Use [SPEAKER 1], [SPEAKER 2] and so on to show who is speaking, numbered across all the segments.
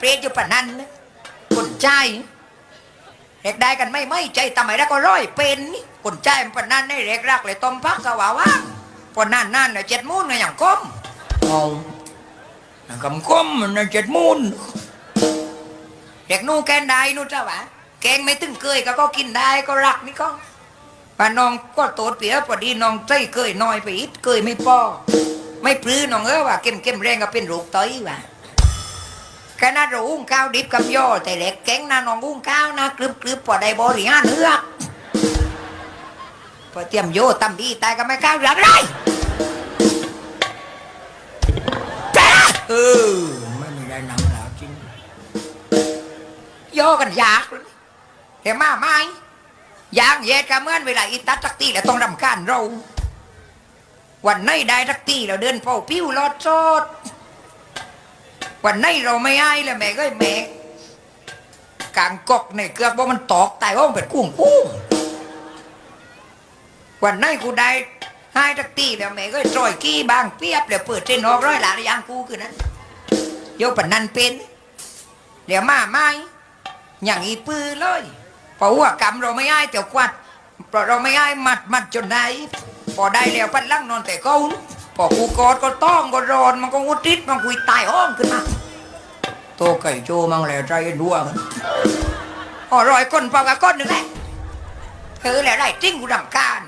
[SPEAKER 1] เปรตอยู่ปะนั้นนะคนใจเด็กได้กันไม่ไม่ใจทำไมแล้วก็ร้อยเป็นนี่คนใจมันปะนั้นได้เด็กรักเลยต้มพักสว่าว่างพอนั่นนั่นเลยเจ็ดมูนเลยอย่างก้ม
[SPEAKER 2] เอาคำก้มมันนะเจ็ดมูล
[SPEAKER 1] เด็กนู่นแกนได้นู่นเจ้าวะแกงไม่ตึงเคยก็ก็กินได้ก็รักนี่ก็ป้าน้องก็โตดเปียพอดีน้องใจเคยน้อยไปอีกเคยไม่พอไม่ปลื้น้องเออว่าเข้มเข้มแรงก็เป็นโรคไตว่ะ ขนาดเราอุ้งข้าวดิบกับย่อแต่เล็กแกงนะน้องอุ้งข้าวนะกรึบกรึบพอได้บริหารเนื้อกพอเตรียมโยตำดีตายก็ไม่ข้าวเหลืองเลยแก
[SPEAKER 2] เออไม่มีได้หนังแล้วจริง
[SPEAKER 1] โยกันยากเลยเดี๋ยวมาไหมยางเย็ดกันเหมื่อนเวลาอีตัดตักตีแล้วต้องรำคาญเรา วันไหนได้ตักตีเราเดินเฝ้าปิ้วรอดโซด วันไหนเราไม่ให้เลยแม่ก็แม่กลางกอกในเกือบว่ามันตอกตายว่ามันเป็นกุ้งกุ้งวันไหนกูได้ให้ตักตีแล้วแม่ก็จอยกี้บางเปียบแล้วเปิดเส้นออกร้อยหลานยางกูคือนั้นโยปนนันเป็นเดี๋ยวมาไหมอย่างอีปือเลยเพราะว่ากรรมเราไม่ให้เตียวกวัดเพราะเราไม่ให้มัดมัดจนได้พอได้แล้วพันลังนอนแต่เก้าน พอกูกอดก็ต้องก็รอนมันก็งุดริดมันกุยตายห้องขึ้นมา
[SPEAKER 2] โตไก่โจมังแล้วใจรัวมัน
[SPEAKER 1] อ๋อรอยก้นเปล่ากับก้นหนึ่งแหละเธอแหละไรจริงกูรำคาญ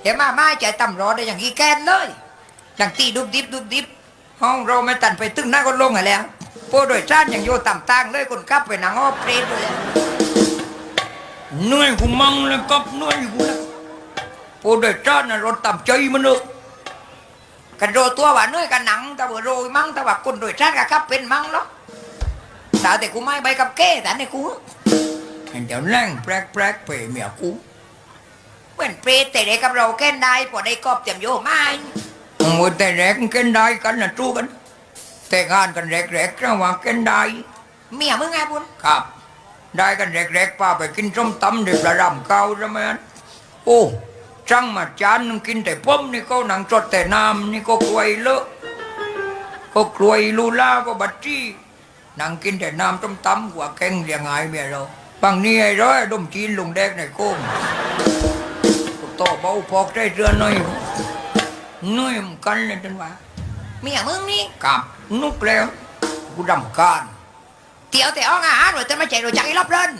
[SPEAKER 1] เดี๋ยวมามาใจต่ำรอได้อย่างอีแกนเลยอย่างตีดุบดิบดุบดิบห้องเราไม่ตันไปตึ้งหน้าก็ลงอะแล้วพวกโดยจ้านอย่างโยต่ำตังเลยคนกลับไปหนังอ้อเปรตเลย
[SPEAKER 2] เหนื่อยกูมังแล้วกับเหนื่อยกูแล้วโปรดจ้านะรถต่ำใจมันเนอะ
[SPEAKER 1] กันโรตัวว่าเนื้อยกันหนังแต่ว่าโรยมั่งแต่ว่าคนโดยชาติกับครับเป็นมั่งเนาะแต่แต่กูไม่ใบกับเก้แต่ในกู
[SPEAKER 2] เห็นเดี๋ยวแรงแปลกแปลกๆไปเมียกู
[SPEAKER 1] เหมือนเปรตแต่เด็กกับเราแก้นได้พอได้กอบเตรียมโยไม่
[SPEAKER 2] โอ้แต่แรกเกินได้กันนะจู้กัน แต่งานกันแรกๆระหว่างเกินได้
[SPEAKER 1] เมียมึงไงบุญ
[SPEAKER 2] ครับ ได้กันแรกๆป้าไปกินส้มตำเด็กระดำเก่าใช่ไหมนโอ้ จังมาจานนึงกินแต่ป้มนี่ก็หนังจดแต่น้ำนี่ก็กล้วยเลอะก็กล้วยลูล่าก็บัตจี้หนังกินแต่น้ำต้มตำหัวแกงเรียงไงเมียเราบางนี่ไอ้ร้อยดมจีนลุงแดกในโก้มโตเบาพอกได้เรือนหน่อยหน่อยมนกันเลยจันว่า
[SPEAKER 1] เมียมึงนี่
[SPEAKER 2] กับนุกแล้วกูดำการ
[SPEAKER 1] เตี๋ยวแต่อ้องอาหารหรือจะไม่ใจรู้จักไอ้รอบเริน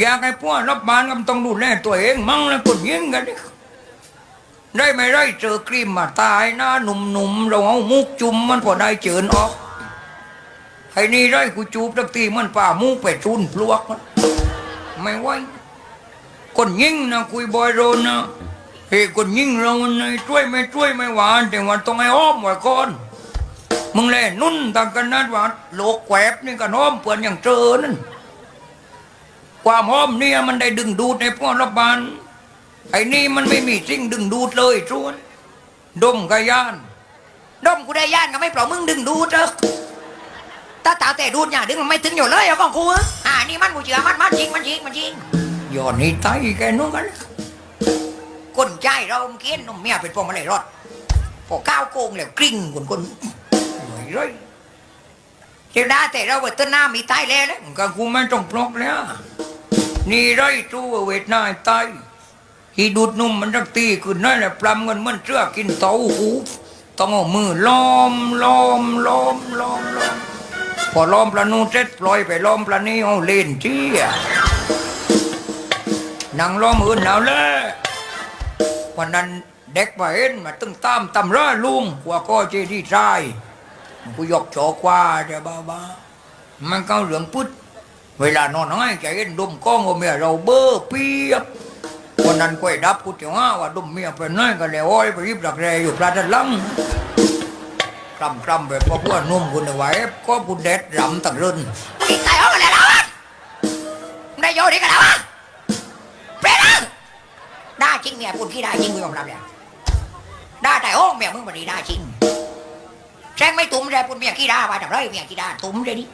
[SPEAKER 2] อยากให้พวกรับบานก็ต้องดูแลตัวเอง มั่งแล้วกดยิงกันดิได้ไม่ได้เจอครีมมาตายหน้าหนุ่มๆเราเอามุกจุ่มมันพอได้เจินออกไอ้นี่ได้กูจูบตักทีมันป่ามุกไปจุนพลวกมันไม่ไหวคนยิงนะคุยบอยโรนนะเฮ้คนยิงเราในช่วยไม่ช่วยไม่หวานแต่ว่าต้องให้อ้อมไว้ก่อนมึงแล่นุ่นต่างกันนัดว่าโลกแกวบนี่ก็น้อมเปื่อนอย่างเจอนั่น ความหอมเนี่ยมันได้ดึงดูดในพวกรับบานไอ้นี่มันไม่มีสิ่งดึงดูดเลยชวนดมกะยาน
[SPEAKER 1] ดมกูได้ย่านก็ไม่เปล่ามึงดึงดูเถอะถ้าตาแต่ดูดอย่าดึงมันไม่ถึงอยู่เลยเอาของกูอะอ่านี่มันกูเชื่อมันมันจริงมันจริงมันจริง
[SPEAKER 2] ย้อนนี่ไตแกนู้นกัน
[SPEAKER 1] คนใจเราเมื่อกี้นมเมียเป็นพวงมาลัยรถพอก้าวโกงแล้วกลิ้งคนคน
[SPEAKER 2] หน่วยเลย
[SPEAKER 1] เจ้าหน้าแต่เราเวทนามีตายแล้วนะ
[SPEAKER 2] ก็กูไม่ต้องปลอกแล้ว นี่ไรตัวเวทนาไตที่ดูดนุ่มมันรักตีขึ้นนั่นแหละปลำกันมันเชือกินเต้าหูต้องเอามือล้อมล้อมล้อมล้อมล้อมพอล้อมปลานูเสร็จปล่อยไปล้อมปลานี้เอาเล่นเจี้ยนางล้อมอื่นเอาเลยวันนั้นเด็กมาเห็นมาตึงตามตำร้าลุงกว่าก็เจดีชายกูยกโจกว่าเดี๋ยวบ้าบ้ามันก็เหลืองพุด เวลานอนน้อยใจเห็นดมก้องกับเมียเราเบ้อเปียบวันนั้นกวยดับกูเถียงว่าว่าดมเมียไปน้อยก็เลยโอ้อยไปริบดักแรอยู่ปลาดันลังกำกำแบบพวกว่านุ่มคุณเอาไว้ก็กูเด็ดรำตังรุ่น
[SPEAKER 1] มึงตายเอามาแล้วะได้โยนนี่กันแล้ววะเปรตนะได้จริงเมียพูดที่ได้จริงกูยอมรับเลยได้แต่โอ้เมียมึงบันนี้ได้จริงแซงไม่ตุ้มเลยพูดเมียขี้ด่าไปทำไรเมียขี้ด่าตุ้มเลยดิ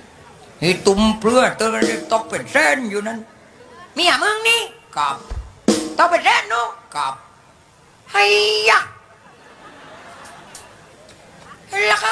[SPEAKER 2] นี่ตุ่มเปลือเตือนตกเป็นเส้นอยู่นั้น
[SPEAKER 1] เมียมึงนี่
[SPEAKER 2] กับ
[SPEAKER 1] ต้องเป็นแร่นเนาะ
[SPEAKER 2] กับ
[SPEAKER 1] ไฮ้ยะแล้วก็